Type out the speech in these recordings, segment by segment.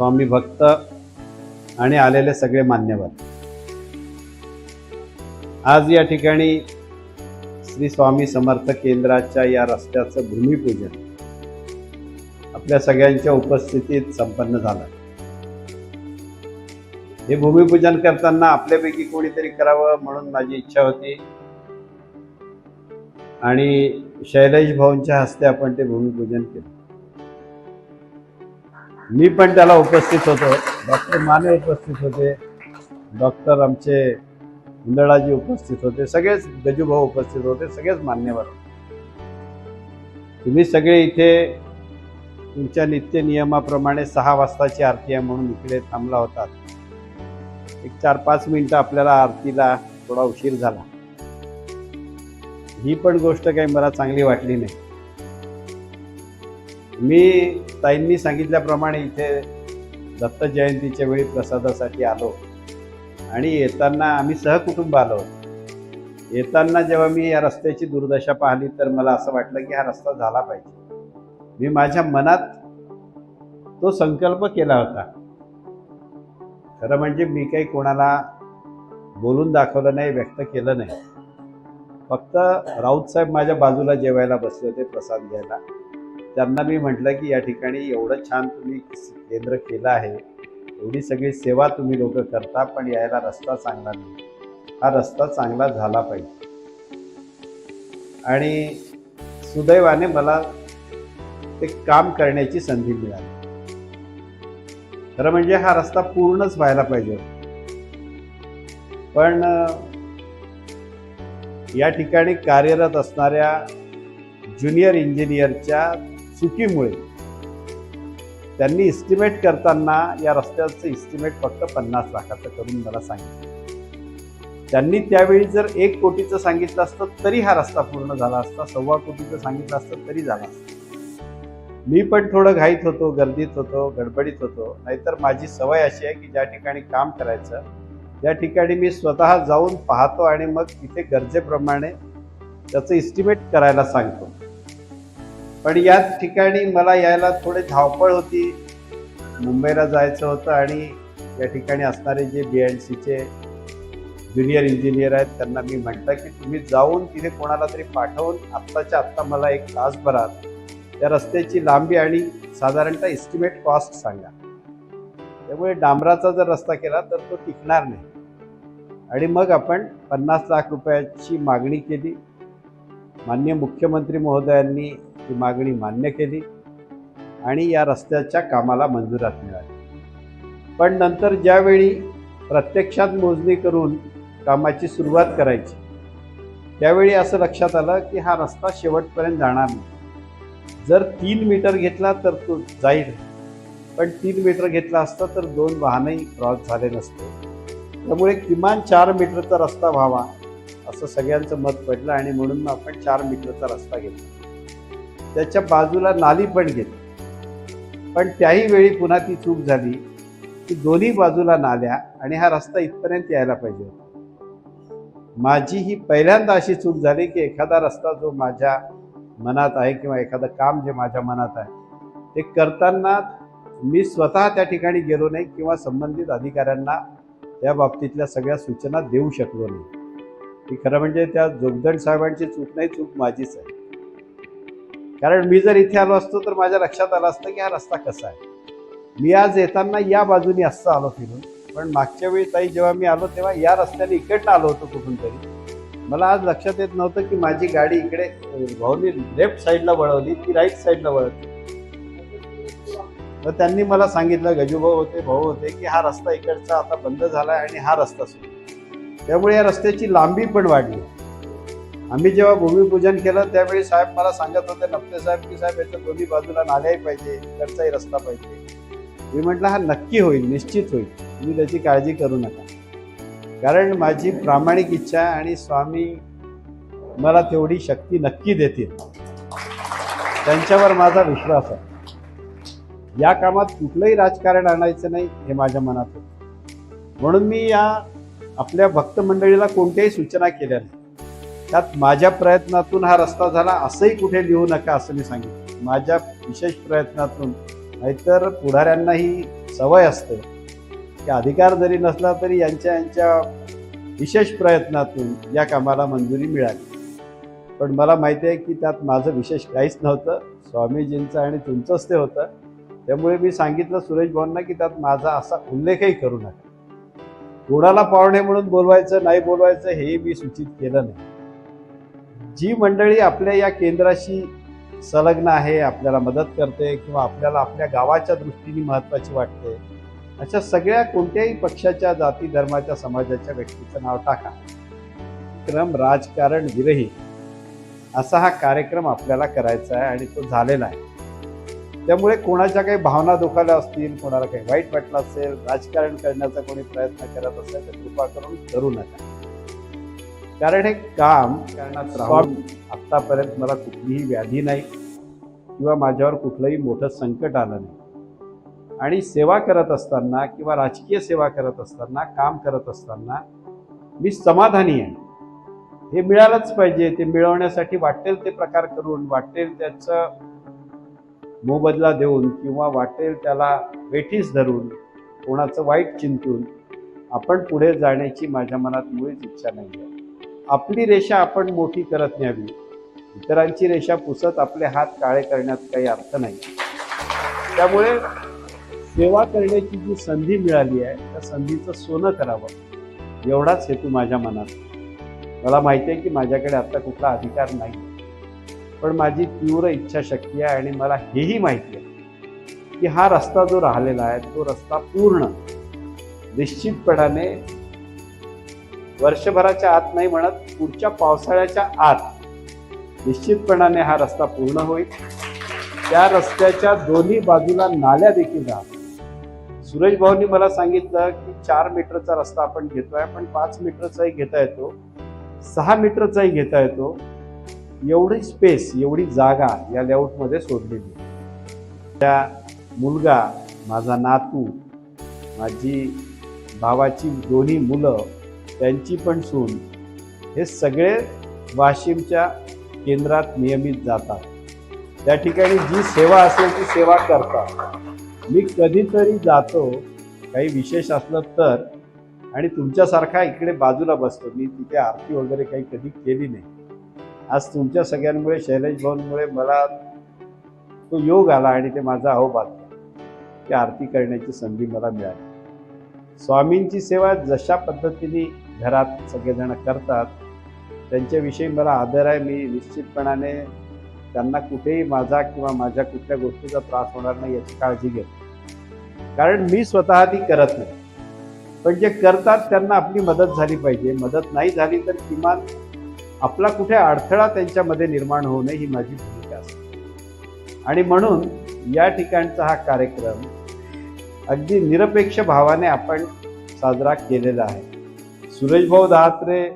स्वामी भक्त आणि आलेले सगळे मान्यवर. आज या ठिकाणी श्री स्वामी समर्थ केंद्राच्या या रस्त्याचं भूमिपूजन आपल्या सगळ्यांच्या उपस्थितीत संपन्न झालं. हे भूमिपूजन करताना आपल्यापैकी कोणीतरी करावं म्हणून माझी इच्छा होती. आणि शैलेश भाऊंच्या हस्ते आपण ते भूमिपूजन केलं. मी पण त्याला उपस्थित होतो. डॉक्टर माने उपस्थित होते. डॉक्टर आमचे इंदळाजी उपस्थित होते. सगळेच गजूभाऊ उपस्थित होते. सगळेच मान्यवर होते. तुम्ही सगळे इथे तुमच्या नित्य नियमाप्रमाणे सहा वाजताची आरती आहे म्हणून इकडे थांबला होतात एक चार पाच मिनटं आपल्याला आरतीला थोडा उशीर झाला. ही पण गोष्ट काही मला चांगली वाटली नाही. मी ताईंनी सांगितल्याप्रमाणे इथे दत्त जयंतीच्या वेळी प्रसादासाठी आलो. आणि येताना आम्ही सहकुटुंब आलो. येताना जेव्हा मी या रस्त्याची दुर्दशा पाहिली तर मला असं वाटलं की हा रस्ता झाला पाहिजे. मी माझ्या मनात तो संकल्प केला होता. खरं म्हणजे मी काही कोणाला बोलून दाखवलं नाही व्यक्त केलं नाही. फक्त राऊत साहेब माझ्या बाजूला जेवायला बसले होते प्रसाद घ्यायला. त्यांना मी म्हटलं की या ठिकाणी एवढं छान तुम्ही केंद्र केलं आहे एवढी सगळी सेवा तुम्ही लोक करता पण यायला रस्ता चांगला नाही. हा रस्ता चांगला झाला पाहिजे. आणि सुदैवाने मला ते काम करण्याची संधी मिळाली. खरं म्हणजे हा रस्ता पूर्णच व्हायला पाहिजे पण या ठिकाणी कार्यरत असणाऱ्या ज्युनियर इंजिनियरच्या चुकीमुळे. त्यांनी इस्टिमेट करताना या रस्त्याचं इस्टिमेट फक्त पन्नास लाखाचं करून मला सांगितलं. त्यांनी त्यावेळी जर एक कोटीचं सांगितलं असतं तरी हा रस्ता पूर्ण झाला असता सव्वा कोटीचं सांगितलं असतं तरी झाला असता. मी पण थोडं घाईत होतो गर्दीत होतो गडबडीत होतो. नाहीतर माझी सवय अशी आहे की ज्या ठिकाणी काम करायचं त्या ठिकाणी मी स्वतः जाऊन पाहतो आणि मग तिथे गरजेप्रमाणे त्याचं इस्टिमेट करायला सांगतो. पण या ठिकाणी मला यायला थोडे धावपळ होती. मुंबईला जायचं होतं आणि या ठिकाणी असणारे जे बी एल सीचे ज्युनियर इंजिनियर आहेत त्यांना मी म्हटलं की तुम्ही जाऊन तिथे कोणाला तरी पाठवून आत्ताच्या आत्ता मला एक तासभरात त्या रस्त्याची लांबी आणि साधारणतः इस्टिमेट कॉस्ट सांगा. त्यामुळे डांबराचा जर रस्ता केला तर तो टिकणार नाही. आणि मग आपण पन्नास लाख रुपयाची मागणी केली. मान्य मुख्यमंत्री महोदयांनी ती मागणी मान्य केली आणि या रस्त्याच्या कामाला मंजुरात मिळाली. पण नंतर ज्यावेळी प्रत्यक्षात मोजणी करून कामाची सुरुवात करायची त्यावेळी असं लक्षात आलं की हा रस्ता शेवटपर्यंत जाणार नाही. जर तीन मीटर घेतला तर तो जाईल पण तीन मीटर घेतला असता तर दोन वाहनही क्रॉस झाले नसते. त्यामुळे किमान चार मीटरचा रस्ता व्हावा असं सगळ्यांचं मत पडलं आणि म्हणून मग आपण चार मीटरचा रस्ता घेतला. त्याच्या बाजूला नाली पण घेतली पण त्याही वेळी पुन्हा ती चूक झाली की दोन्ही बाजूला नाल्या आणि हा रस्ता इथपर्यंत यायला पाहिजे माझी ही पहिल्यांदा अशी चूक झाली की एखादा रस्ता जो माझ्या मनात आहे किंवा एखादं काम जे माझ्या मनात आहे ते करताना मी स्वतः त्या ठिकाणी गेलो नाही किंवा संबंधित अधिकाऱ्यांना त्या बाबतीतल्या सगळ्या सूचना देऊ शकलो नाही. की खरं म्हणजे त्या जोगदंड साहेबांची चूक नाही चूक माझीच आहे. कारण मी जर इथे आलो असतो तर माझ्या लक्षात आलं असतं की हा रस्ता कसा आहे. मी आज येताना या बाजूनी असं आलो फिरून पण मागच्या वेळी ताई जेव्हा मी आलो तेव्हा या रस्त्याने इकडनं आलो होतो कुठून तरी मला आज लक्षात येत नव्हतं की माझी गाडी इकडे भाऊनी लेफ्ट साईडला वळवली ती राईट साईडला वळवली. तर त्यांनी मला सांगितलं गजूभाऊ होते भाऊ होते की हा रस्ता इकडचा आता बंद झाला आहे आणि हा रस्ता सुरू. त्यामुळे या रस्त्याची लांबी पण वाढली. आम्ही जेव्हा भूमिपूजन केलं त्यावेळी साहेब मला सांगत होते नप्ते साहेब की साहेब याच्या दोन्ही बाजूला नाल्याही पाहिजे इकडचाही रस्ता पाहिजे. मी म्हटलं हा नक्की होईल निश्चित होईल. तुम्ही त्याची काळजी करू नका. कारण माझी प्रामाणिक इच्छा आणि स्वामी मला तेवढी शक्ती नक्की देतील. त्यांच्यावर माझा विश्वास आहे. या कामात कुठलंही राजकारण आणायचं नाही हे माझ्या मनात होतं. म्हणून मी या आपल्या भक्त मंडळीला कोणत्याही सूचना केल्या नाही. त्यात माझ्या प्रयत्नातून हा रस्ता झाला असंही कुठे लिहू नका असं मी सांगितलं. माझ्या विशेष प्रयत्नातून नाहीतर पुढाऱ्यांनाही सवय असते. की अधिकार जरी नसला तरी यांच्या यांच्या विशेष प्रयत्नातून या कामाला मंजुरी मिळाली. पण मला माहिती आहे की त्यात माझं विशेष काहीच नव्हतं. स्वामीजींचं आणि तुमचंच ते होतं. त्यामुळे मी सांगितलं सुरेश भाऊंना की त्यात माझा असा उल्लेखही करू नका. कोणाला पाहुणे म्हणून बोलवायचं नाही बोलवायचं हे मी सूचित केलं नाही. जी मंडळी आपल्या या केंद्राशी संलग्न आहे आपल्याला मदत करते किंवा आपल्याला आपल्या गावाच्या दृष्टीने महत्त्वाची वाटते अशा सगळ्या कोणत्याही पक्षाच्या जाती धर्माच्या समाजाच्या व्यक्तीचं नाव टाका. क्रम राजकारण विरहित असा हा कार्यक्रम आपल्याला करायचा आहे आणि तो झालेला आहे. त्यामुळे कोणाच्या काही भावना दुखाल्या असतील कोणाला काही वाईट वाटलं असेल राजकारण करण्याचा कोणी प्रयत्न करत असेल तर कृपा करून करू नका. कारण हे काम करण्यात राहून आत्तापर्यंत मला कुठलीही व्याधी नाही किंवा माझ्यावर कुठलंही मोठं संकट आलं नाही. आणि सेवा करत असताना किंवा राजकीय सेवा करत असताना काम करत असताना मी समाधानी आहे. हे मिळालंच पाहिजे ते मिळवण्यासाठी वाटेल ते प्रकार करून वाटेल त्याचं मोबदला देऊन किंवा वाटेल त्याला वेठीस धरून कोणाचं वाईट चिंतून आपण पुढे जाण्याची माझ्या मनात मुळीच इच्छा नाही आहे. आपली रेषा आपण मोठी करत न्यावी. इतरांची रेषा पुसत आपले हात काळे करण्यात काही अर्थ नाही. त्यामुळे सेवा करण्याची जी संधी मिळाली आहे त्या संधीचं सोनं करावं. एवढाच हेतू माझ्या मनात. मला माहिती आहे की माझ्याकडे आता कुठला अधिकार नाही. पण माझी तीव्र इच्छाशक्ती आहे आणि मला हेही माहिती आहे की हा रस्ता जो राहिलेला आहे तो रस्ता पूर्ण निश्चितपणाने वर्षभराच्या आत नाही म्हणत पुढच्या पावसाळ्याच्या आत निश्चितपणाने हा रस्ता पूर्ण होईल. त्या रस्त्याच्या दोन्ही बाजूला नाल्या देखील राहतात सुरेश भाऊनी मला सांगितलं की चार मीटरचा रस्ता आपण घेतोय पण पाच मीटरचाही घेता येतो सहा मीटरचाही घेता येतो. एवढी स्पेस एवढी जागा या लेआउटमध्ये सोडलेली. त्या मुलगा माझा नातू माझी भावाची दोन्ही मुलं त्यांची पण सून हे सगळे वाशिमच्या केंद्रात नियमित जातात. त्या ठिकाणी जी सेवा असेल ती सेवा करतात. मी कधीतरी जातो काही विशेष असलं तर आणि तुमच्यासारखा इकडे बाजूला बसतो. मी तिथे आरती वगैरे काही कधी केली नाही. आज तुमच्या सगळ्यांमुळे शैलेश भाऊंमुळे मला तो योग आला आणि ते माझा अहोभाग्य की आरती करण्याची संधी मला मिळाली. स्वामींची सेवा जशा पद्धतीने घरात सगळेजण करतात त्यांच्याविषयी मला आदर आहे. मी निश्चितपणाने त्यांना कुठेही माझा किंवा माझ्या कुठल्या गोष्टीचा त्रास होणार नाही याची काळजी घेतो. कारण मी स्वतः ती करत नाही. पण जे करतात त्यांना आपली मदत झाली पाहिजे. मदत नाही झाली तर किमान आपला कुठे अडथळा त्यांच्यामध्ये निर्माण होऊ नये ही माझी भूमिका असते. आणि म्हणून या ठिकाणचा हा कार्यक्रम अगदी निरपेक्ष भावाने आपण साजरा केलेला आहे. सूरजभाऊ दहात्रे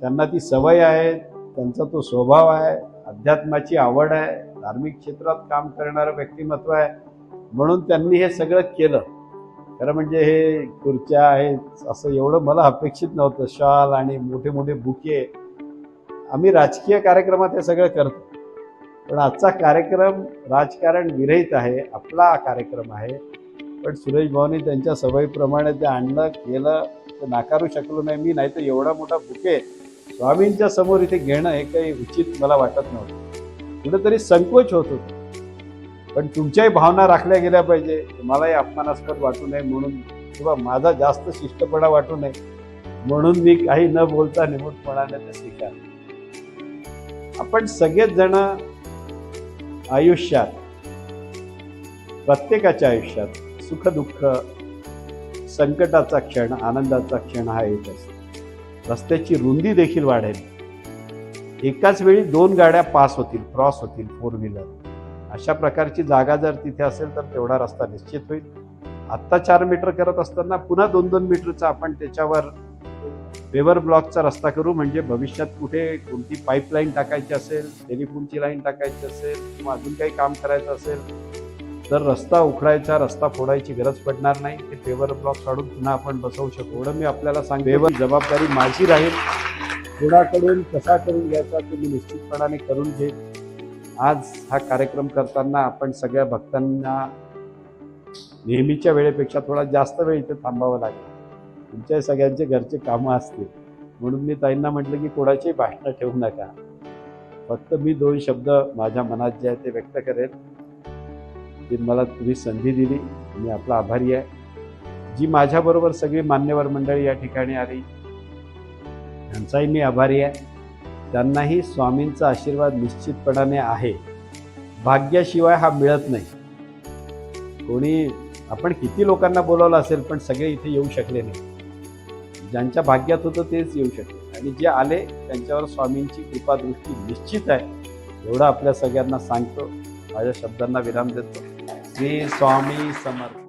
त्यांना ती सवय आहे त्यांचा तो स्वभाव आहे अध्यात्माची आवड आहे धार्मिक क्षेत्रात काम करणारं व्यक्तिमत्व आहे. म्हणून त्यांनी हे सगळं केलं. खरं म्हणजे हे खुर्च्या आहेत असं एवढं मला अपेक्षित नव्हतं. शाल आणि मोठे मोठे बुके आम्ही राजकीय कार्यक्रमात हे सगळं करतो. पण आजचा कार्यक्रम राजकारण विरहित आहे आपला कार्यक्रम आहे. पण सुरेश भाऊनी त्यांच्या सवयीप्रमाणे ते आणलं केलं ते नाकारू शकलो नाही. मी नाही तर एवढा मोठा बुके स्वामींच्या समोर इथे घेणं हे काही उचित मला वाटत नव्हतं. कुठेतरी संकोच होत होतं. पण तुमच्याही भावना राखल्या गेल्या पाहिजे. मलाही अपमानास्पद वाटू नये म्हणून किंवा माझा जास्त शिष्टपणा वाटू नये म्हणून मी काही न बोलता निमूटपणाने ते स्वीकारलं. आपण सगळेच जण आयुष्यात प्रत्येकाच्या आयुष्यात सुखदुःख संकटाचा क्षण आनंदाचा क्षण हा येत असतो. रस्त्याची रुंदी देखील वाढेल. एकाच वेळी दोन गाड्या पास होतील क्रॉस होतील फोर व्हीलर. अशा प्रकारची जागा जर तिथे असेल तर तेवढा रस्ता निश्चित होईल. आत्ता चार मीटर करत असताना पुन्हा दोन दोन मीटरचा आपण त्याच्यावर पेवर ब्लॉकचा रस्ता करू म्हणजे भविष्यात कुठे कोणती पाईपलाईन टाकायची असेल टेलिफोनची लाईन टाकायची असेल किंवा अजून काही काम करायचं असेल तर रस्ता उखडायचा रस्ता फोडायची गरज पडणार नाही. ते पेवर ब्लॉक काढून पुन्हा आपण बसवू शकतो एवढं मी आपल्याला सांग पेवर जबाबदारी माझी राहील. कोणाकडून कसा करून घ्यायचा ते मी निश्चितपणाने करून घेईन आज हा कार्यक्रम करताना आपण सगळ्या भक्तांना नेहमीच्या वेळेपेक्षा थोडा जास्त वेळ इथे थांबावं लागेल. तुमच्या सगळ्यांचे घरचे कामं असतील. म्हणून मी ताईंना म्हटलं की कोणाची भाषणं ठेवू नका. फक्त मी दोन शब्द माझ्या मनात जे आहे ते व्यक्त करेन. ती मला तुम्ही संधी दिली. मी आपला आभारी आहे. जी माझ्याबरोबर सगळी मान्यवर मंडळी या ठिकाणी आली त्यांचाही मी आभारी आहे. त्यांनाही स्वामींचा आशीर्वाद निश्चितपणाने आहे. भाग्याशिवाय हा मिळत नाही. कोणी आपण किती लोकांना बोलावलं असेल पण सगळे इथे येऊ शकले नाही. ज्यांच्या भाग्यात होतं तेच येऊ शकते आणि जे आले त्यांच्यावर स्वामींची कृपा दृष्टी निश्चित आहे. एवढं आपल्या सगळ्यांना सांगतो. माझ्या शब्दांना विराम देतो. श्री स्वामी समर्थ.